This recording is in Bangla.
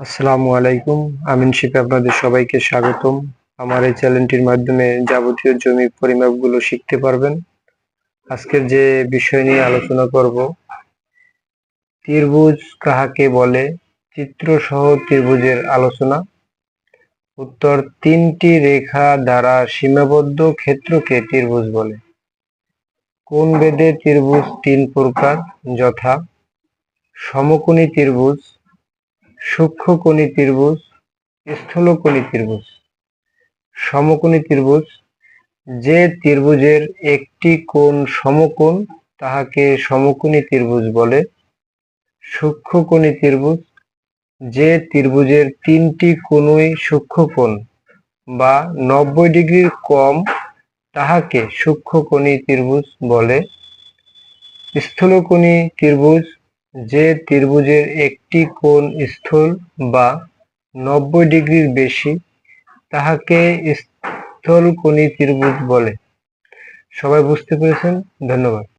আসসালামু আলাইকুম। আমিন শিপে আপনাদের সবাইকে স্বাগতম। আমার এই চ্যানেলটির মাধ্যমে যাবতীয় জমি পরিমাপগুলো শিখতে পারবেন। আজকের যে বিষয় নিয়ে আলোচনা করব, ত্রিভুজ কাহাকে বলে চিত্র সহ ত্রিভুজের আলোচনা। উত্তর, তিনটি রেখা দ্বারা সীমাবদ্ধ ক্ষেত্রকে ত্রিভুজ বলে। কোন বেদে ত্রিভুজ তিন প্রকার? যথা, সমকোণী ত্রিভুজ সূক্ষ্মকোণী ত্রিভুজ, স্থূলকোণী ত্রিভুজ। সমকোণী ত্রিভুজ, যে ত্রিভুজের একটি কোণ সমকোণ, তাহাকে সমকোণী ত্রিভুজ বলে। সূক্ষ্মকোণী ত্রিভুজ, যে ত্রিভুজের তিনটি কোণই সূক্ষ্মকোণ বা নব্বই ডিগ্রির কম, তাহাকে সূক্ষ্মকোণী ত্রিভুজ বলে। স্থূলকোণী ত্রিভুজ যে ত্রিভুজের একটি কোণ স্থূল বা নব্বই ডিগ্রির বেশি, তাহাকে স্থূলকোণী ত্রিভুজ বলে। সবাই বুঝতে পেরেছেন? ধন্যবাদ।